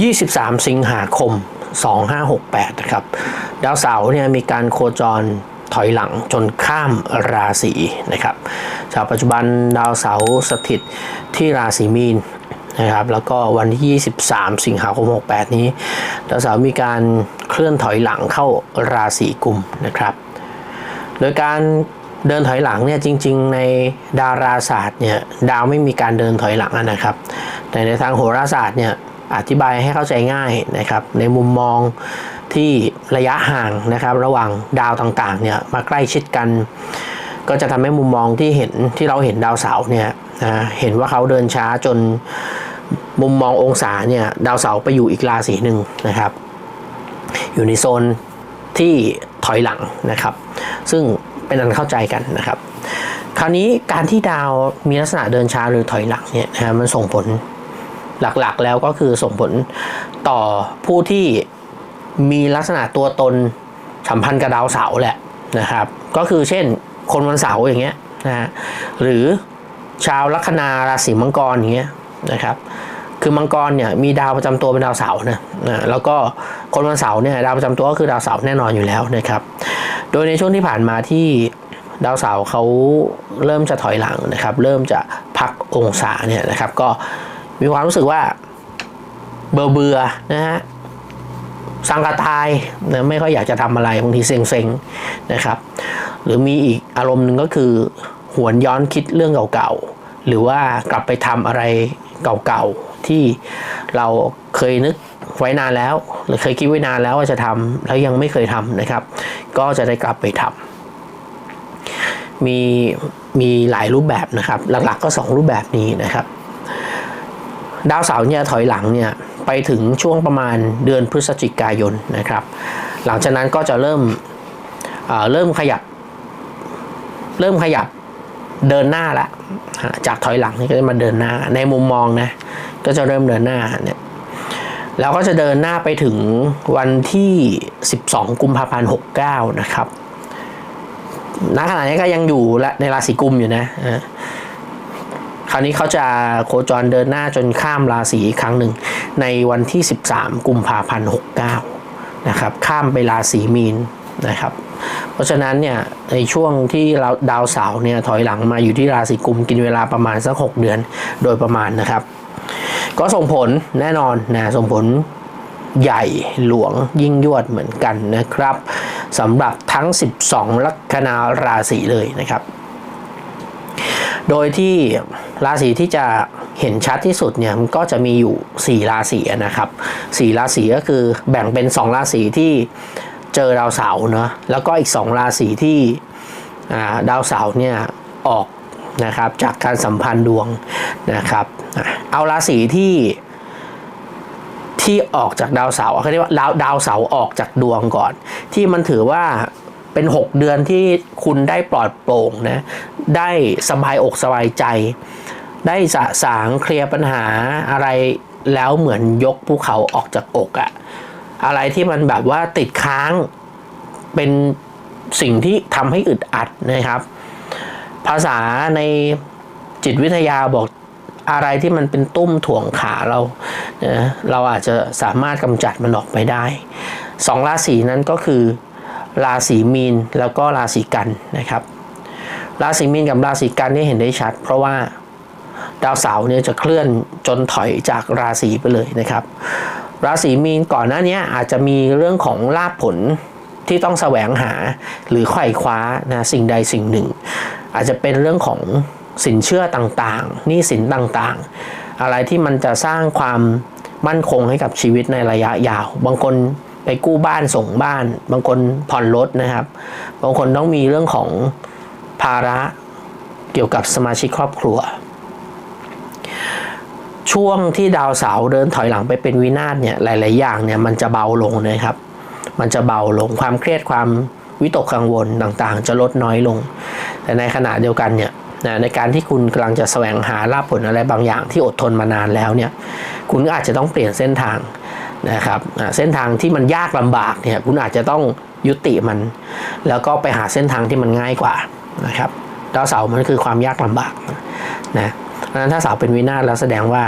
23 สิงหาคม 2568 นะครับ ดาวเสาร์เนี่ยมีการโคจรถอยหลังจนข้ามราศีนะครับจากปัจจุบันดาวเสาร์สถิตที่ราศีมีนนะครับ แล้วก็วันที่ 23 สิงหาคม 68 นี้ ดาวเสาร์มีการเคลื่อนถอยหลังเข้าราศีกุมนะครับ โดยการเดินถอยหลังเนี่ยจริง ๆ ในดาราศาสตร์เนี่ยดาวไม่มีการเดินถอยหลังนะครับ แต่ในทางโหราศาสตร์เนี่ย อธิบายให้เข้าใจง่ายนะครับในมุมมองที่ระยะห่างนะครับ ระหว่างดาวต่างๆเนี่ยมาใกล้ชิดกัน ก็จะทำให้มุมมองที่เห็นที่เราเห็นดาวเสาร์เนี่ยนะเห็นว่าเขาเดินช้าจนมุมมององศาเนี่ยดาวเสาร์ไปอยู่อีกราศีหนึ่งนะครับ อยู่ในโซนที่ถอยหลังนะครับ ซึ่งเป็นอันเข้าใจกันนะครับ คราวนี้การที่ดาวมีลักษณะเดินช้าหรือถอยหลังเนี่ยนะฮะมันส่งผล หลักๆแล้วก็คือส่งผลต่อผู้ที่มีลักษณะตัวตนสัมพันธ์กับดาวเสาร์แหละนะครับ ก็คือเช่นคนวันเสาร์อย่างเงี้ยนะฮะหรือชาวลัคนาราศีมังกรอย่างเงี้ยนะครับ คือมังกรเนี่ยมีดาวประจำตัวเป็นดาวเสาร์นะนะแล้วก็คนวันเสาร์เนี่ยดาวประจำตัวก็คือดาวเสาร์แน่นอนอยู่แล้วนะครับ โดยในช่วงที่ผ่านมาที่ดาวเสาร์เขาเริ่มจะถอยหลังนะครับ เริ่มจะพักองศาเนี่ยนะครับ ก็ มีความรู้สึกว่าเบื่อเบื่อนะฮะสังกะตายนะไม่ค่อยอยากจะทำอะไรบางทีเซ็งๆนะครับ หรือมีอีกอารมณ์หนึ่งก็คือหวนย้อนคิดเรื่องเก่าๆ หรือว่ากลับไปทำอะไรเก่าๆ ที่เราเคยนึกไว้นานแล้ว หรือเคยคิดไว้นานแล้วว่าจะทำแล้วยังไม่เคยทำนะครับ ก็จะได้กลับไปทำมีมีหลายรูปแบบนะครับ หลักๆก็ 2 รูปแบบนี้นะครับ ดาวเสาร์เนี่ยถอยหลังเนี่ยไปถึงช่วงประมาณเดือนพฤศจิกายนนะครับ หลังจากนั้นก็จะเริ่มเเริ่มขยับ เริ่มขยับเดินหน้าละจากถอยหลังนี่ก็จะมาเดินหน้าในมุมมองนะก็จะเริ่มเดินหน้าเนี่ยแล้วก็จะเดินหน้าไปถึงวันที่ 12 กุมภาพันธ์69 นะครับณขณะนี้ก็ยังอยู่และในราศีกุมอยู่นะ คราวนี้เขาจะโคจรเดินหน้าจนข้ามราศีอีกครั้งหนึ่ง ในวันที่ 13 กุมภาพันธ์69นะครับข้ามไปราศีมีนนะครับเพราะฉะนั้นเนี่ยในช่วงที่เราดาวเสาร์เนี่ยถอยหลังมาอยู่ที่ราศีกุมกินเวลาประมาณสัก 6 เดือนโดยประมาณนะครับ ก็ส่งผลแน่นอนนะส่งผลใหญ่หลวงยิ่งยวดเหมือนกันนะครับสำหรับทั้ง 12 ลัคนาราศีเลยนะครับ โดยที่ราศีที่จะเห็นชัดที่สุดเนี่ยมันก็จะมีอยู่ 4 ราศีนะครับ 4 ราศีก็คือแบ่งเป็น 2 ราศีที่เจอดาวเสาร์เนาะแล้วก็อีก 2 ราศีที่าดาวเสาร์เนี่ยออกนะครับจากการสัมพันธ์ดวงนะครับ เอาราศีที่ที่ออกจากดาวเสาร์เขาเรียกว่าดาวดาวเสาร์ออกจากดวงก่อน ที่มันถือว่า เป็น 6 เดือนที่คุณได้ปลอดโปร่งนะ ได้สบายอกสบายใจ ได้สะสางเคลียร์ปัญหาอะไรแล้วเหมือนยกภูเขาออกจากอกอะอะไรที่มันแบบว่าติดค้างเป็นสิ่งที่ทำให้อึดอัดนะครับ ภาษาในจิตวิทยาบอกอะไรที่มันเป็นตุ้มถ่วงขาเรานะเราอาจจะสามารถกำจัดมันออกไปได้สองราศีนั้นก็คือ ราศีมีนแล้วก็ราศีกันนะครับ ราศีมีนกับราศีกันนี่เห็นได้ชัด เพราะว่าดาวเสาร์เนี่ยจะเคลื่อนจนถอยจากราศีไปเลยนะครับ ราศีมีนก่อนหน้านี้อาจจะมีเรื่องของลาภผลที่ต้องแสวงหาหรือไขว่คว้านะสิ่งใดสิ่งหนึ่ง อาจจะเป็นเรื่องของสินเชื่อต่างๆหนี้สินต่างๆ อะไรที่มันจะสร้างความมั่นคงให้กับชีวิตในระยะยาว บางคน ไปกู้บ้านส่งบ้าน บางคนผ่อนรถนะครับ บางคนต้องมีเรื่องของภาระเกี่ยวกับสมาชิกครอบครัว ช่วงที่ดาวเสาเดินถอยหลังไปเป็นวินาศเนี่ยหลาย ๆ อย่างเนี่ยมันจะเบาลงนะครับ มันจะเบาลงความเครียดความวิตกกังวลต่างๆ จะลดน้อยลง แต่ในขณะเดียวกันเนี่ยนะในการที่คุณกำลังจะแสวงหาลาภผลอะไรบางอย่างที่อดทนมานานแล้วเนี่ย คุณก็อาจจะต้องเปลี่ยนเส้นทาง นะครับเส้นทางที่มันยากลำบากเนี่ยคุณอาจจะต้องยุติมัน แล้วก็ไปหาเส้นทางที่มันง่ายกว่านะครับดาวเสาร์มันคือความยากลำบากนะเพราะฉะนั้นถ้าเสาร์เป็นวินาศแล้วแสดงว่า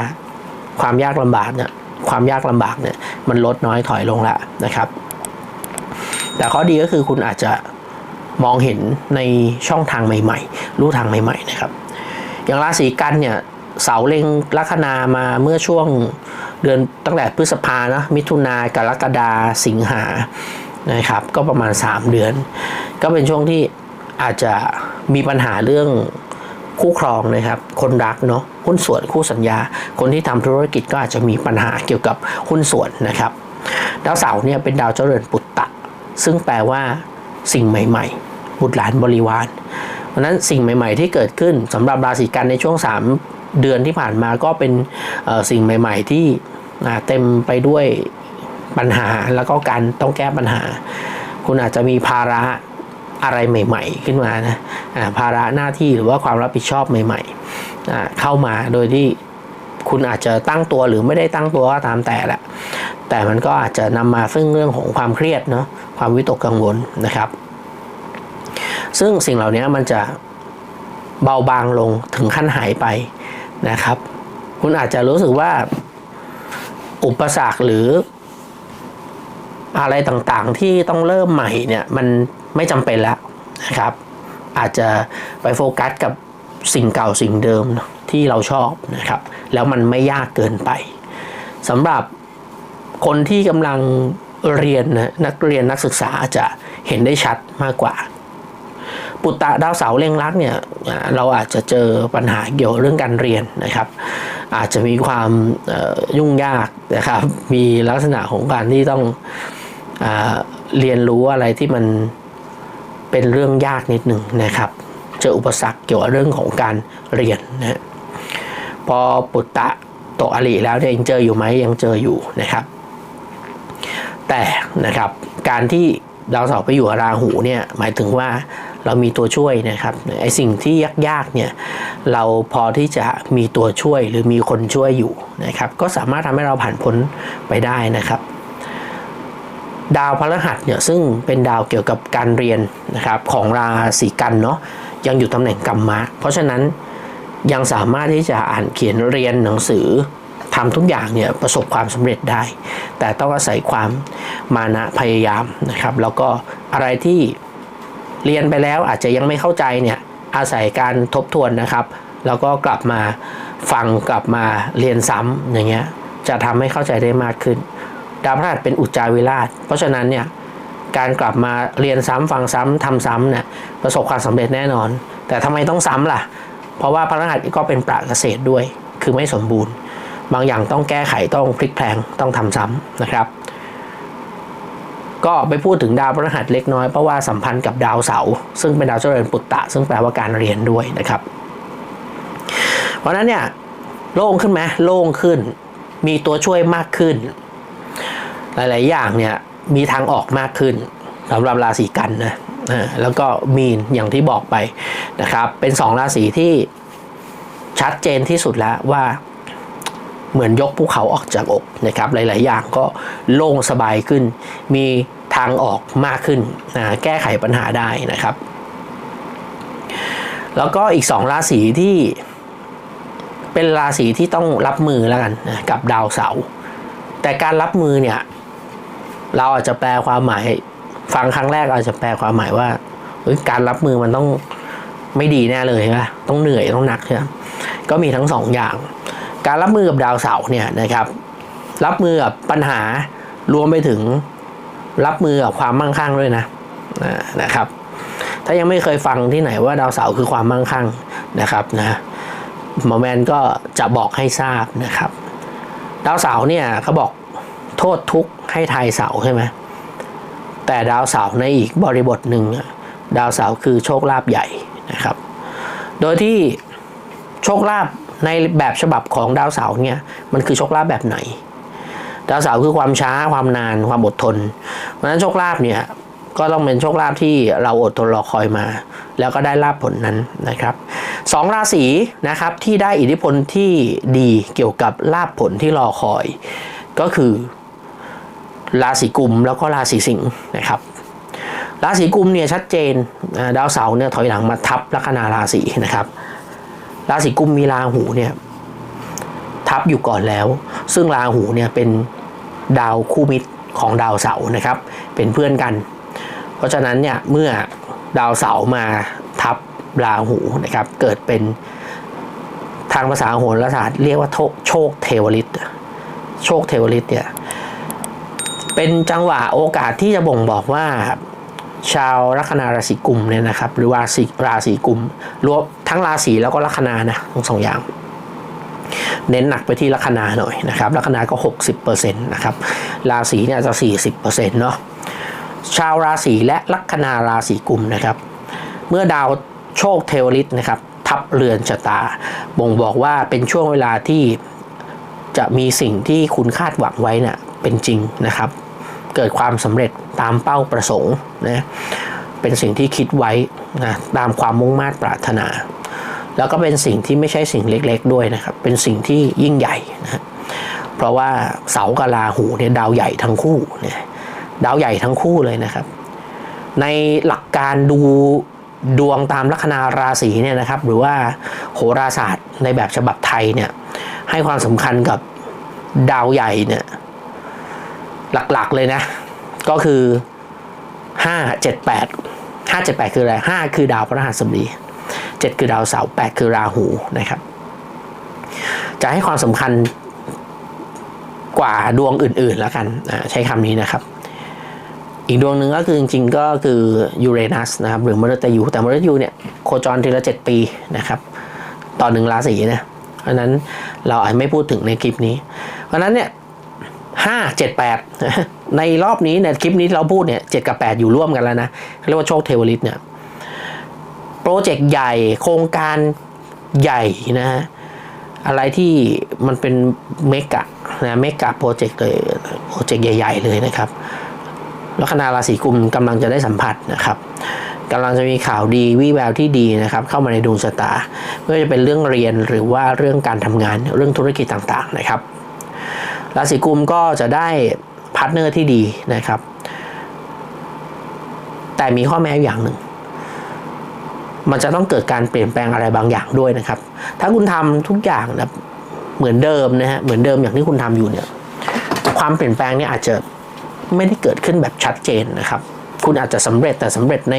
ความยากลำบากเนี่ยความยากลำบากเนี่ยมันลดน้อยถอยลงละนะครับ แต่ข้อดีก็คือคุณอาจจะมองเห็นในช่องทางใหม่ ๆ รูทางใหม่ๆนะครับ อย่างราศีกันเนี่ยเสาเล็งลัคนามาเมื่อช่วง เดือนตั้งแต่พฤษภานะมิถุนากรกฎาสิงหานะครับ ก็ประมาณ 3 เดือน ก็เป็นช่วงที่อาจจะมีปัญหาเรื่องคู่ครองนะครับ คนรักเนาะหุ้นส่วนคู่สัญญา คนที่ทำธุรกิจก็อาจจะมีปัญหาเกี่ยวกับหุ้นส่วนนะครับ ดาวเสาร์เนี่ยเป็นดาวเจริญปุตตะ ซึ่งแปลว่าสิ่งใหม่ ๆ บุตรหลานบริวารเพราะนั้นสิ่งใหม่ ๆ ที่เกิดขึ้นสำหรับราศีกันในช่วง 3 เดือนที่ผ่านมาก็เป็นสิ่งใหม่ ๆ ที่อ่ เต็มไปด้วยปัญหาแล้วก็การต้องแก้ปัญหา คุณอาจจะมีภาระอะไรใหม่ ๆ ขึ้นมานะภาระหน้าที่หรือว่าความรับผิดชอบใหม่ๆเข้ามาโดยที่คุณอาจจะตั้งตัวหรือไม่ได้ตั้งตัวก็ตามแต่แหละแต่มันก็อาจจะนำมาซึ่งเรื่องของความเครียดเนาะความวิตกกังวลนะครับ ซึ่งสิ่งเหล่านี้มันจะเบาบางลงถึงขั้นหายไปนะครับ คุณอาจจะรู้สึกว่า อุปสรรคหรืออะไรต่างๆที่ต้องเริ่มใหม่เนี่ยมันไม่จำเป็นแล้วนะครับ อาจจะไปโฟกัสกับสิ่งเก่าสิ่งเดิมที่เราชอบนะครับ แล้วมันไม่ยากเกินไปสำหรับคนที่กำลังเรียนนะนักเรียนนักศึกษาจะเห็นได้ชัดมากกว่า ปุตตะดาวเสาเล็งรักเนี่ยเราอาจจะเจอปัญหาเกี่ยวเรื่องการเรียนนะครับ อาจจะมีความยุ่งยากนะครับ มีลักษณะของการที่ต้องอเรียนรู้อะไรที่มันเป็นเรื่องยากนิดหนึ่งนะครับ เจออุปสรรคเกี่ยวกับเรื่องของการเรียนนะพอปุตตะตกอริแล้วเนี่ยยังเจออยู่ไหมยังเจออยู่นะครับ แต่นะครับการที่ดาวเสาร์ไปอยู่ราหูเนี่ยหมายถึงว่า เรามีตัวช่วยนะครับไอสิ่งที่ยากๆเนี่ยเราพอที่จะมีตัวช่วยหรือมีคนช่วยอยู่นะครับ ก็สามารถทำให้เราผ่านพ้นไปได้นะครับ ดาวพฤหัสเนี่ยซึ่งเป็นดาวเกี่ยวกับการเรียนนะครับของราศีกันเนาะยังอยู่ตำแหน่งกรรมะเพราะฉะนั้นยังสามารถที่จะอ่านเขียนเรียนหนังสือทำทุกอย่างเนี่ยประสบความสำเร็จได้ แต่ต้องอาศัยความมานะพยายามนะครับ แล้วก็อะไรที่ เรียนไปแล้วอาจจะยังไม่เข้าใจเนี่ยอาศัยการทบทวนนะครับ แล้วก็กลับมาฟังกลับมาเรียนซ้ำอย่างเงี้ยจะทำให้เข้าใจได้มากขึ้น ดาวพฤหัสเป็นอุจจาวิราช เพราะฉะนั้นเนี่ยการกลับมาเรียนซ้ำฟังซ้ำทำซ้ำเนี่ยประสบความสำเร็จแน่นอน แต่ทำไมต้องซ้ำล่ะ เพราะว่าพฤหัสก็เป็นประเกษตรด้วย คือไม่สมบูรณ์ บางอย่างต้องแก้ไขต้องพลิกแพลงต้องทำซ้ำนะครับ ก็ไปพูดถึงดาวพฤหัสเล็กน้อยเพราะว่าสัมพันธ์กับดาวเสาร์ซึ่งเป็นดาวเจริญปุตตะ ซึ่งแปลว่าการเรียนด้วยนะครับ เพราะนั้นเนี่ยโล่งขึ้นไหมโล่งขึ้น มีตัวช่วยมากขึ้น หลาย ๆ อย่างเนี่ยมีทางออกมากขึ้นสำหรับราศีกันนะแล้วก็มีนอย่างที่บอกไปนะครับ เป็นสองราศีที่ชัดเจนที่สุดแล้วว่า เหมือนยกภูเขาออกจากอกนะครับหลาย ๆ อย่างก็โล่งสบายขึ้น มีทางออกมากขึ้นนะแก้ไขปัญหาได้นะครับ แล้วก็อีกสองราศีที่เป็นราศีที่ต้องรับมือแล้วกันนะกับดาวเสาร์แต่การรับมือเนี่ยเราอาจจะแปลความหมายฟังครั้งแรกอาจจะแปลความหมายว่าการรับมือมันต้องไม่ดีแน่เลยใช่ไหมต้องเหนื่อยต้องหนักใช่ไหมก็มีทั้งสองอย่าง การรับมือกับดาวเสาร์เนี่ยนะครับ รับมือกับปัญหารวมไปถึงรับมือกับความมั่งคั่งด้วยนะนะครับ ถ้ายังไม่เคยฟังที่ไหนว่าดาวเสาร์คือความมั่งคั่งนะครับนะหมอแมนก็จะบอกให้ทราบนะครับ ดาวเสาร์เนี่ยเขาบอกโทษทุกข์ให้ทายเสาร์ใช่ไหมแต่ดาวเสาร์ในอีกบริบทหนึ่งดาวเสาร์คือโชคลาภใหญ่นะครับ โดยที่โชคลาภ ในแบบฉบับของดาวเสาร์เนี่ยมันคือโชคลาภแบบไหน ดาวเสาร์คือความช้าความนานความอดทน เพราะฉะนั้นโชคลาภเนี่ยก็ต้องเป็นโชคลาภที่เราอดทนรอคอยมา แล้วก็ได้ลาภผลนั้นนะครับสองราศีนะครับที่ได้อิทธิพลที่ดีเกี่ยวกับลาภผลที่รอคอย ก็คือราศีกุมแล้วก็ราศีสิงห์นะครับราศีกุมเนี่ยชัดเจนดาวเสาร์เนี่ยถอยหลังมาทับลัคนาราศีนะครับ ราศีกุมมีราหูเนี่ยทับอยู่ก่อนแล้ว ซึ่งราหูเนี่ยเป็นดาวคู่มิตรของดาวเสาร์นะครับ เป็นเพื่อนกัน เพราะฉะนั้นเนี่ยเมื่อดาวเสาร์มาทับราหูนะครับ เกิดเป็นทางภาษาโหราศาสตร์เรียกว่าโชคโชคเทวฤทธิ์โชคเทวฤทธิ์เนี่ยเป็นจังหวะโอกาสที่จะบ่งบอกว่า ชาวลัคนาราศีกุมเนี่ยนะครับ หรือว่าราศีราศีกุมรวมทั้งราศีแล้วก็ลัคนานะทั้งสองอย่าง เน้นหนักไปที่ลัคนาหน่อยนะครับลัคนาก็ 60%นะครับราศีเนี่ยจะ 40%เนาะชาวราศีและลัคนาราศีกุมนะครับ เมื่อดาวโชคเทวฤทธิ์นะครับ ทับเรือนชะตา บ่งบอกว่าเป็นช่วงเวลาที่จะมีสิ่งที่คุณคาดหวังไว้เนี่ยเป็นจริงนะครับ เกิดความสำเร็จ ตามเป้าประสงค์นะเป็นสิ่งที่คิดไว้นะตามความมุ่งมา่ปรารถนา แล้วก็เป็นสิ่งที่ไม่ใช่สิ่งเล็กๆด้วยนะครับ เป็นสิ่งที่ยิ่งใหญ่นะเพราะว่าเสากับราหูเนี่ยดาวใหญ่ทั้งคู่เนี่ยดาวใหญ่ทั้งคู่เลยนะครับ ในหลักการดูดวงตามลัคนาราศีเนี่ยนะครับ หรือว่าโหราศาสตร์ในแบบฉบับไทยเนี่ยให้ความสำคัญกับดาวใหญ่เนี่ยหลักๆเลยนะ ก็คือห้าเจ็ดแปดห้าเจ็ดแปดคืออะไรห้าคือดาวพฤหัสบดีเจ็ดคือดาวเสาร์แปดคือราหูนะครับ จะให้ความสำคัญกว่าดวงอื่นๆแล้วกันใช้คำนี้นะครับ อีกดวงหนึ่งก็คือจริงๆก็คือยูเรนัสนะครับหรือมฤตยูแต่มฤตยูเนี่ยโคจรทีละเจ็ดปีนะครับต่อหนึ่งราศีนะเพราะนั้นเราอาจไม่พูดถึงในคลิปนี้ เพราะนั้นเนี่ยห้าเจ็ดแปด ในรอบนี้เนี่ยคลิปนี้เราพูดเนี่ยเจ็ดกับแปดอยู่ร่วมกันแล้วนะเรียกว่าโชคเทวฤทธิ์เนี่ยโปรเจกต์ใหญ่โครงการใหญ่นะฮะอะไรที่มันเป็นเมกะนะเมกะโปรเจกต์เลยโปรเจกต์ใหญ่ ๆ เลยนะครับ ลัคนาราศีกุมกำลังจะได้สัมผัสนะครับกำลังจะมีข่าวดีวิแววที่ดีนะครับ เข้ามาในดวงชะตาไม่ว่าจะเป็นเรื่องเรียนหรือว่าเรื่องการทำงานเรื่องธุรกิจต่างๆนะครับ ราศีกุมก็จะได้ พาร์ทเนอร์ที่ดีนะครับ แต่มีข้อแม้อย่างหนึ่ง มันจะต้องเกิดการเปลี่ยนแปลงอะไรบางอย่างด้วยนะครับ ถ้าคุณทำทุกอย่างนะเหมือนเดิมนะฮะเหมือนเดิมอย่างที่คุณทำอยู่เนี่ย ความเปลี่ยนแปลงเนี่ยอาจจะไม่ได้เกิดขึ้นแบบชัดเจนนะครับ คุณอาจจะสำเร็จแต่สำเร็จใน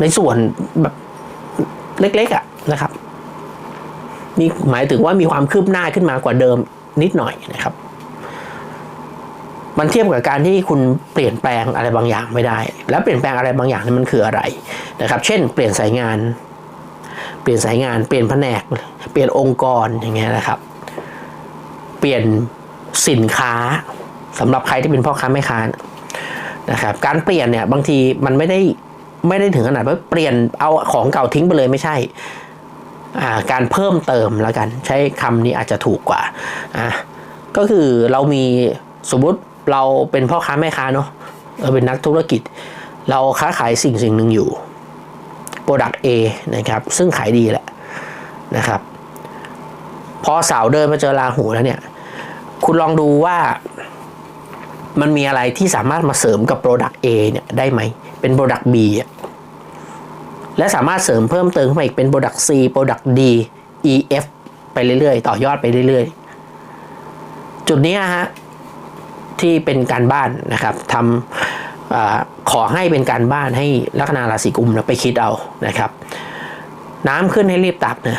ในส่วนแบบเล็กๆอะ่ะนะครับมีหมายถึงว่ามีความคืบหน้าขึ้นมากว่าเดิมนิดหน่อยนะครับ มันเทียบกับการที่คุณเปลี่ยนแปลงอะไรบางอย่างไม่ได้ แล้วเปลี่ยนแปลงอะไรบางอย่างนี่มันคืออะไรนะครับ เช่น เปลี่ยนสายงาน เปลี่ยนสายงาน เปลี่ยนแผนก เปลี่ยนองค์กรอย่างเงี้ยนะครับ เปลี่ยนสินค้าสำหรับใครที่เป็นพ่อค้าแม่ค้านะครับ การเปลี่ยนเนี่ยบางทีมันไม่ได้ไม่ได้ถึงขนาดว่าเปลี่ยนเอาของเก่าทิ้งไปเลยไม่ใช่การเพิ่มเติมแล้วกัน ใช้คำนี้อาจจะถูกกว่าอะก็คือเรามีสมมติ เราเป็นพ่อค้าแม่ค้าเนาะเราเป็นนักธุรกิจ เราค้าขายสิ่งสิ่งหนึ่งอยู่ Product A นะครับ ซึ่งขายดีแหละนะครับ พอสาวเดินมาเจอราหูแล้วเนี่ย คุณลองดูว่ามันมีอะไรที่สามารถมาเสริมกับ Product A เนี่ยได้ไหม เป็น Product B และสามารถเสริมเพิ่มเติมขึ้นมาอีกเป็น Product C Product D E F ไปเรื่อยๆ ต่อยอดไปเรื่อยๆ จุดนี้ฮะ ที่เป็นการบ้านนะครับทำอขอให้เป็นการบ้านให้ลัคนาราศีกุมนะไปคิดเอานะครับ น้ำขึ้นให้รีบตักนะ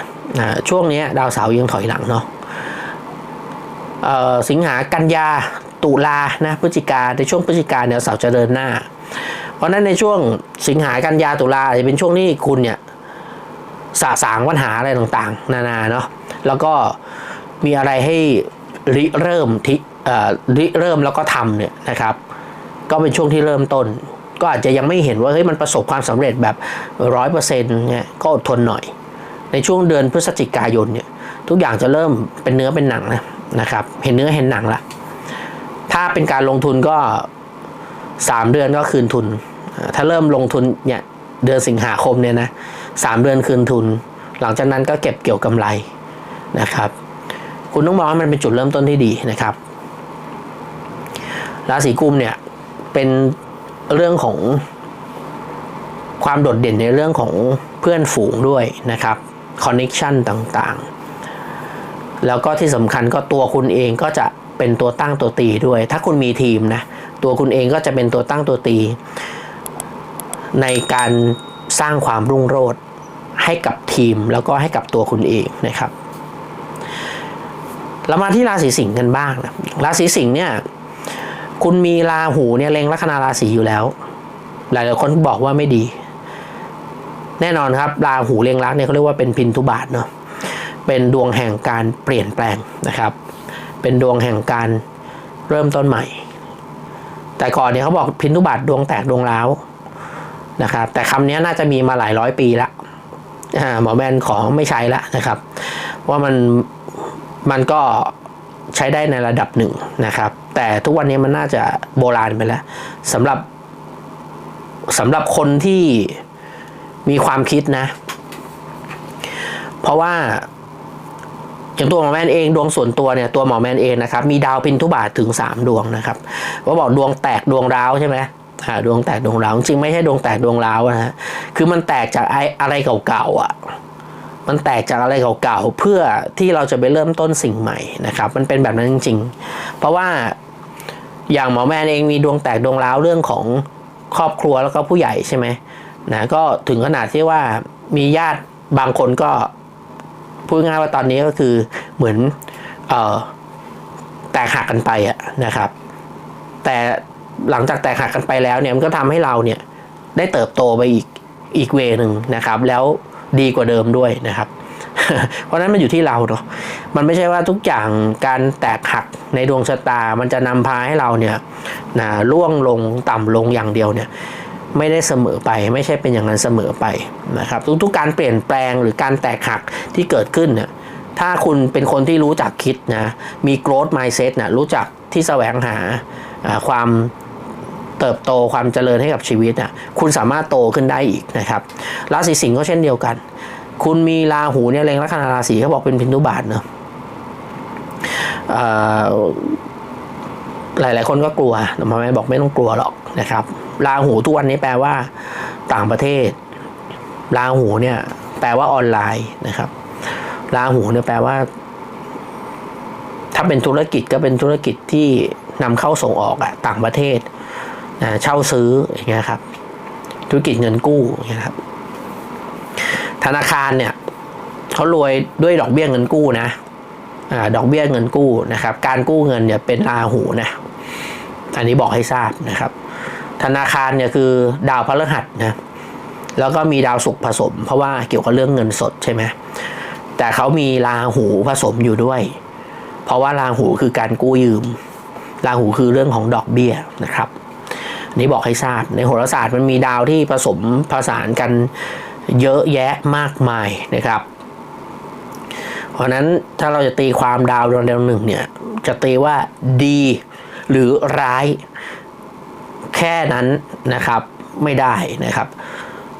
ช่วงนี้ดาวเสาร์ยังถอยหลังเนาะสิงหากันยาตุลานะพฤศจิกาในช่วงพฤศจิกาเนี่ยเสาร์จะเดินหน้า เพราะนั้นในช่วงสิงหากันยาตุลาจะเป็นช่วงที่คุณเนี่ยสะสางปัญหาอะไรต่างๆ นานาเนาะแล้วก็มีอะไรให้ริเริ่มที่ ริเริ่มแล้วก็ทำเนี่ยนะครับ ก็เป็นช่วงที่เริ่มต้น ก็อาจจะยังไม่เห็นว่าเฮ้ยมันประสบความสำเร็จแบบร้อยเปอร์เซ็นต์เนี่ยก็อดทนหน่อย ในช่วงเดือนพฤศจิกายนเนี่ยทุกอย่างจะเริ่มเป็นเนื้อเป็นหนังนะนะครับ เห็นเนื้อเห็นหนังละถ้าเป็นการลงทุนก็สามเดือนก็คืนทุน ถ้าเริ่มลงทุนเนี่ยเดือนสิงหาคมเนี่ยนะสามเดือนคืนทุน หลังจากนั้นก็เก็บเกี่ยวกำไรนะครับ คุณต้องมองว่ามันเป็นจุดเริ่มต้นที่ดีนะครับ ราศีกุมเนี่ยเป็นเรื่องของความโดดเด่นในเรื่องของเพื่อนฝูงด้วยนะครับคอนเน็ชันต่างๆ แล้วก็ที่สำคัญก็ตัวคุณเองก็จะเป็นตัวตั้งตัวตีด้วย ถ้าคุณมีทีมนะ ตัวคุณเองก็จะเป็นตัวตั้งตัวตี ในการสร้างความรุ่งโรจน์ให้กับทีมแล้วก็ให้กับตัวคุณเองนะครับเรามาที่ราศีสิงห์กันบ้างนะราศีสิงห์เนี่ย คุณมีราหูเนี่ยเล็งลัคนาราศีอยู่แล้ว หลายๆคนบอกว่าไม่ดี แน่นอนครับ ราหูเล็งลักเนี่ยเขาเรียกว่าเป็นพินทุบาทเนาะเป็นดวงแห่งการเปลี่ยนแปลงนะครับ เป็นดวงแห่งการเริ่มต้นใหม่ แต่ก่อนเนี่ยเขาบอกพินทุบาทดวงแตกดวงร้าวนะครับ แต่คำนี้น่าจะมีมาหลายร้อยปีละหมอแมนขอไม่ใช้ละนะครับ ว่ามันมันก็ใช้ได้ในระดับหนึ่งนะครับ แต่ทุกวันนี้มันน่าจะโบราณไปแล้วสำหรับสำหรับคนที่มีความคิดนะ เพราะว่าอย่างตัวหมอแมนเองดวงส่วนตัวเนี่ยตัวหมอแมนเองนะครับมีดาวพินทุบาทถึง 3 ดวงนะครับว่าบอกดวงแตกดวงร้าวใช่ไหมอ่าดวงแตกดวงร้าวจริงไม่ใช่ดวงแตกดวงร้าวนะฮะคือมันแตกจากไออะไรเก่าๆอะมันแตกจากอะไรเก่าๆเพื่อที่เราจะไปเริ่มต้นสิ่งใหม่นะครับ มันเป็นแบบนั้นจริง ๆ เพราะว่า อย่างหมอแมนเองมีดวงแตกดวงร้าวเรื่องของครอบครัวแล้วก็ผู้ใหญ่ใช่ไหมนะก็ถึงขนาดที่ว่ามีญาติบางคนก็พูดง่ายว่าตอนนี้ก็คือเหมือนเออแตกหักกันไปอะนะครับ แต่หลังจากแตกหักกันไปแล้วเนี่ยมันก็ทำให้เราเนี่ยได้เติบโตไปอีกอีกเวหนึ่งนะครับ แล้วดีกว่าเดิมด้วยนะครับ เพราะนั้นมันอยู่ที่เราเนาะมันไม่ใช่ว่าทุกอย่างการแตกหักในดวงชะตา มันจะนำพาให้เราเนี่ยนะล่วงลงต่ำลงอย่างเดียวเนี่ยไม่ได้เสมอไปไม่ใช่เป็นอย่างนั้นเสมอไปนะครับ ทุกๆการเปลี่ยนแปลงหรือการแตกหักที่เกิดขึ้นเนี่ยถ้าคุณเป็นคนที่รู้จักคิดนะมี growth mindset นะรู้จักที่แสวงหาความเติบโตความเจริญให้กับชีวิตน่ะคุณสามารถโตขึ้นได้อีกนะครับราศีสิงห์ก็เช่นเดียวกัน คุณมีราหูเนี่ยเล็งลัคนาราศีเขาบอกเป็นพินทุบาทเนอะเอ่อหลายๆคนก็กลัวแต่หมอแม่บอกไม่ต้องกลัวหรอกนะครับ ราหูทุกวันนี้แปลว่า ต่างประเทศ ราหูเนี่ย แปลว่าออนไลน์นะครับ ราหูเนี่ยแปลว่า ถ้าเป็นธุรกิจก็เป็นธุรกิจที่นำเข้าส่งออกอะต่างประเทศนะเช่าซื้ออย่างเงี้ยครับ ธุรกิจเงินกู้อย่างเงี้ยครับ ธนาคารเนี่ยเขารวยด้วยดอกเบี้ยเงินกู้นะอดอกเบี้ยเงินกู้นะครับ การกู้เงินเนี่ยเป็นราหูนะอันนี้บอกให้ทราบนะครับ ธนาคารเนี่ยคือดาวพฤหัสนะแล้วก็มีดาวศุกร์ผสม เพราะว่าเกี่ยวกับเรื่องเงินสดใช่ไหมแต่เขามีราหูผสมอยู่ด้วย เพราะว่าราหูคือการกู้ยืมราหูคือเรื่องของดอกเบี้ยนะครับนนี้บอกให้ทราบในโหราศาสตร์มันมีดาวที่ผสมผสานกัน เยอะแยะมากมายนะครับ เพราะนั้นถ้าเราจะตีความดาวดวงเดาวหนึ่งเนี่ย จะตีว่าดีหรือร้ายแค่นั้นนะครับไม่ได้นะครับ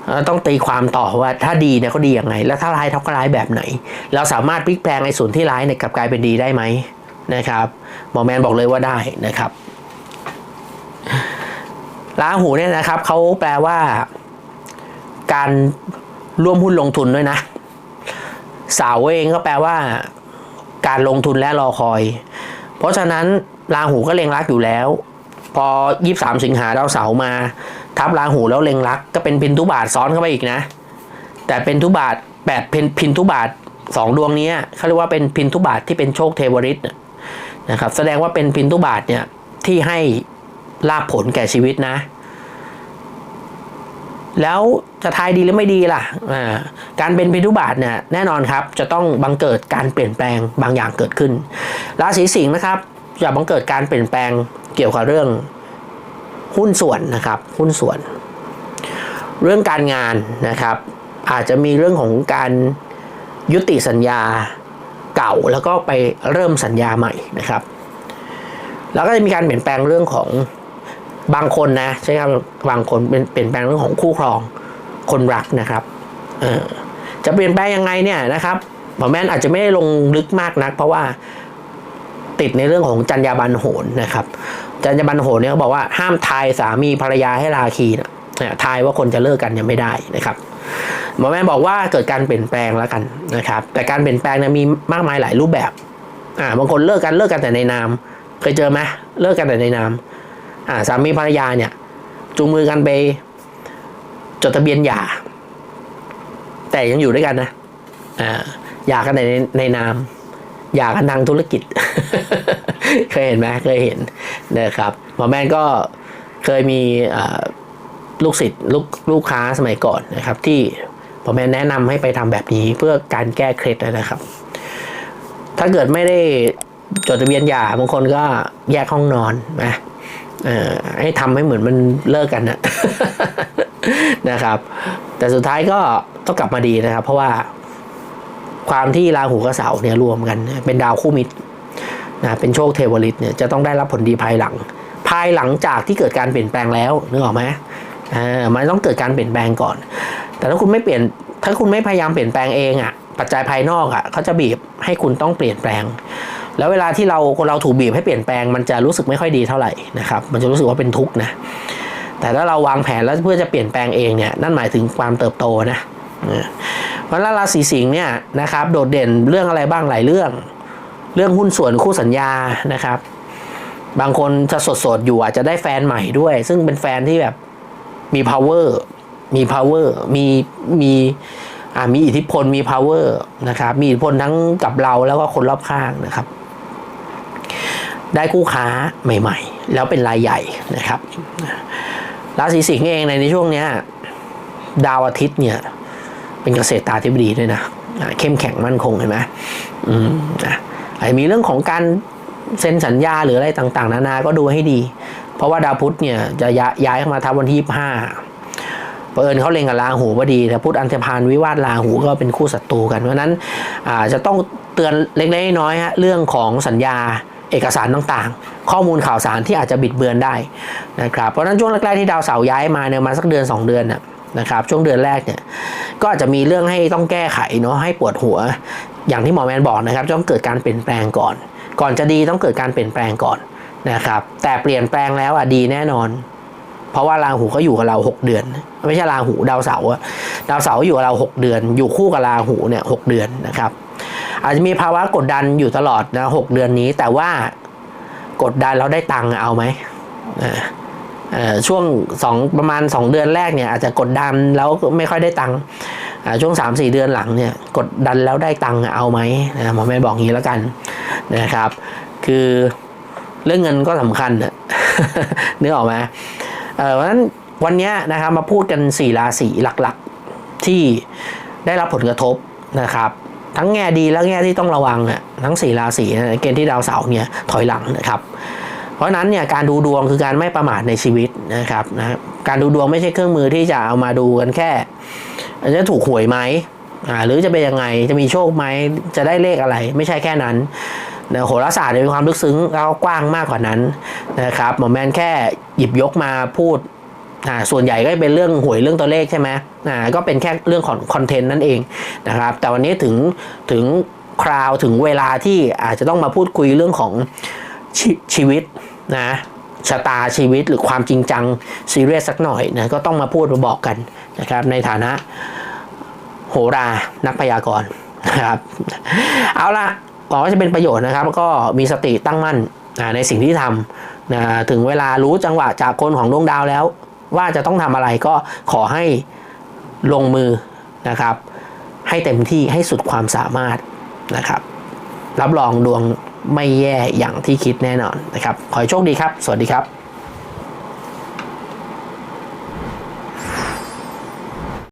เราต้องตีความต่อว่าถ้าดีเนี่ยเขาดียังไง แล้วถ้าร้ายเขาก็ร้ายแบบไหน เราสามารถพลิกแปลงในส่วนที่ร้ายเนี่ยกลับกลายเป็นดีได้ไหมนะครับหมอแมนบอกเลยว่าได้นะครับราหูเนี่ยนะครับเขาแปลว่า การร่วมหุ้นลงทุนด้วยนะ สาวเองก็แปลว่า การลงทุนและรอคอย เพราะฉะนั้นราหูก็เล็งรักอยู่แล้ว พอ 23 สิงหาดาวเสาร์มา ทับราหูแล้วเล็งรัก ก็เป็นพินทุบาทซ้อนเข้าไปอีกนะ แต่เป็นทุบาทแปดพินพินทุบาทสองดวงนี้เขาเรียกว่าเป็นพินทุบาทที่เป็นโชคเทวริตนะครับ แสดงว่าเป็นพินทุบาทเนี่ยที่ให้ลาภผลแก่ชีวิตนะ แล้วจะทายดีหรือไม่ดีล่ะ การเป็นพิทุบาทเนี่ยแน่นอนครับจะต้องบังเกิดการเปลี่ยนแปลงบางอย่างเกิดขึ้น ราศีสิงห์นะครับจะบังเกิดการเปลี่ยนแปลงเกี่ยวกับเรื่องหุ้นส่วนนะครับหุ้นส่วน เรื่องการงานนะครับ อาจจะมีเรื่องของการยุติสัญญาเก่าแล้วก็ไปเริ่มสัญญาใหม่นะครับ แล้วก็จะมีการเปลี่ยนแปลงเรื่องของ บางคนนะใช่ครับบางคนเป็นเปลี่ยนแปลงเรื่องของคู่ครองคนรักนะครับเออจะเปลี่ยนแปลงยังไงเนี่ยนะครับหมอแม่นอาจจะไม่ได้ลงลึกมากนัก เพราะว่าติดในเรื่องของจรรยาบรรณโหนนะครับจรรยาบรรณโหนเนี่ยเขาบอกว่าห้ามทายสามีภรรยาให้ราคีนะเนี่ยทายว่าคนจะเลิกกันยังไม่ได้นะครับหมอแม่บอกว่าเกิดการเปลี่ยนแปลงแล้วกันนะครับ แต่การเปลี่ยนแปลงเนี่ยมีมากมายหลายรูปแบบอ่าบางคนเลิกกันเลิกกันแต่ในนาม เคยเจอไหมเลิกกันแต่ในนาม สามีภรรยาเนี่ย จูงมือกันไป จดทะเบียนหย่า แต่ยังอยู่ด้วยกันนะอ่าหย่ากันในในนามหย่ากันทางธุรกิจ เคยเห็นไหมเคยเห็นนะครับหมอแมนก็เคยมีลูกศิษย์ลูกลูกค้าสมัยก่อนนะครับ ที่หมอแมนแนะนำให้ไปทำแบบนี้เพื่อการแก้เคล็ดนะครับ ถ้าเกิดไม่ได้จดทะเบียนหย่าบางคนก็แยกห้องนอนนะ ให้ทำให้เหมือนมันเลิกกันนะนะครับ แต่สุดท้ายก็ต้องกลับมาดีนะครับ เพราะว่าความที่ราหูกับเสาร์เนี่ยรวมกัน เป็นดาวคู่มิตรนะเป็นโชคเทวฤทธิ์เนี่ยจะต้องได้รับผลดีภายหลัง ภายหลังจากที่เกิดการเปลี่ยนแปลงแล้วนึกออกไหมอ่ามันต้องเกิดการเปลี่ยนแปลงก่อน แต่ถ้าคุณไม่เปลี่ยน ถ้าคุณไม่พยายามเปลี่ยนแปลงเองอะปัจจัยภายนอกอะเขาจะบีบให้คุณต้องเปลี่ยนแปลง แล้วเวลาที่เราคนเราถูกบีบให้เปลี่ยนแปลงมันจะรู้สึกไม่ค่อยดีเท่าไหร่นะครับ มันจะรู้สึกว่าเป็นทุกข์นะ แต่ถ้าเราวางแผนแล้วเพื่อจะเปลี่ยนแปลงเองเนี่ยนั่นหมายถึงความเติบโตนะเพราะราศีสิงห์เนี่ยนะครับโดดเด่นเรื่องอะไรบ้างหลายเรื่อง เรื่องหุ้นส่วนคู่สัญญานะครับ บางคนจะสดสดๆอยู่อาจจะได้แฟนใหม่ด้วย ซึ่งเป็นแฟนที่แบบมี power มี power มีมีอ่ามีอิทธิพลมี power นะครับ มีอิทธิพลทั้งกับเราแล้วก็คนรอบข้างนะครับ ได้คู่ค้าใหม่ ๆ แล้วเป็นรายใหญ่นะครับราศีสิงห์เองในในช่วงเนี้ยดาวอาทิตย์เนี่ยเป็นเกษตรตาธิบดีด้วยนะเข้มแข็งมั่นคงเห็นไหมอืมนะอาจจะมีเรื่องของการเซ็นสัญญาหรืออะไรต่างๆ นานาก็ดูให้ดี เพราะว่าดาวพุธเนี่ยจะย้ายยายเข้ามาทับวันที่25เผอิญเขาเล็งกับราหูพอดีแต่พุธอันธพาลวิวาทราหูก็เป็นคู่ศัตรูกัน เพราะนั้นจะต้องเตือนเล็กๆน้อยๆฮะเรื่องของสัญญา เอกสารต่างๆ ข้อมูลข่าวสารที่อาจจะบิดเบือนได้นะครับเพราะฉะนั้นช่วงแรกๆที่ดาวเสาร์ย้ายมาเนี่ยมาสักเดือน 2 เดือนน่ะนะครับช่วงเดือนแรกเนี่ยก็อาจจะมีเรื่องให้ต้องแก้ไขเนาะให้ปวดหัว อย่างที่หมอแมนบอกนะครับต้องเกิดการเปลี่ยนแปลงก่อน ก่อนจะดีต้องเกิดการเปลี่ยนแปลงก่อนนะครับแต่เปลี่ยนแปลงแล้วอะดีแน่นอน เพราะว่าราหูก็อยู่กับเรา 6 เดือน ไม่ใช่ราหูดาวเสาร์อะดาวเสาร์อยู่กับเรา 6 เดือน อยู่คู่กับราหูเนี่ยหเดือนนะครับ อาจจะมีภาวะกดดันอยู่ตลอดนะหเดือนนี้ แต่ว่ากดดันแล้วได้ตังค์เอาไหมช่วงสองประมาณ 2 เดือนแรกเนี่ยอาจจะกดดันแล้วไม่ค่อยได้ตังค์อ่าช่วง 3 4 เดือนหลังเนี่ยกดดันแล้วได้ตังค์เอาไหมนะหมอแม่บอกงี้แล้วกันนะครับ คือเรื่องเงินก็สำคัญนะนึกออกไหม เพราะฉะนั้นวันนี้นะครับมาพูดกัน 4 ราศีหลักๆ ที่ได้รับผลกระทบนะครับ ทั้งแง่ดีและแง่ที่ต้องระวังอะทั้ง 4 ราศีนเกณฑ์ที่ดาวเสาร์เนี่ยถอยหลังนะครับ เพราะนั้นเนี่ยการดูดวงคือการไม่ประมาทในชีวิตนะครับนะการดูดวงไม่ใช่เครื่องมือที่จะเอามาดูกันแค่จะถูกหวยไหมหรือจะเป็นยังไงจะมีโชคไหมจะได้เลขอะไร ไม่ใช่แค่นั้น นะโหราศาสตร์มีความลึกซึ้งแล้วก็กว้างมากกว่านั้นนะครับหมอแมนแค่หยิบยกมาพูดอ่าส่วนใหญ่ก็เป็นเรื่องหวยเรื่องตัวเลขใช่ไหมอ่าก็เป็นแค่เรื่องของคอนเทนต์นั่นเองนะครับ แต่วันนี้ถึงถึงคราวถึงเวลาที่อาจจะต้องมาพูดคุยเรื่องของชชีวิตนะชะตาชีวิตหรือความจริงจังซีเรียสสักหน่อยนะก็ต้องมาพูดมาบอกกันนะครับ ในฐานะโหรานักพยากรณ์นะครับ เอาละ หวังว่าจะเป็นประโยชน์นะครับก็มีสติตั้งมั่นในสิ่งที่ทำนะถึงเวลารู้จังหวะจากคนของดวงดาวแล้ว ว่าจะต้องทำอะไรก็ขอให้ลงมือนะครับ ให้เต็มที่ให้สุดความสามารถนะครับ รับรองดวงไม่แย่อย่างที่คิดแน่นอนนะครับ ขอให้โชคดีครับ สวัสดีครับ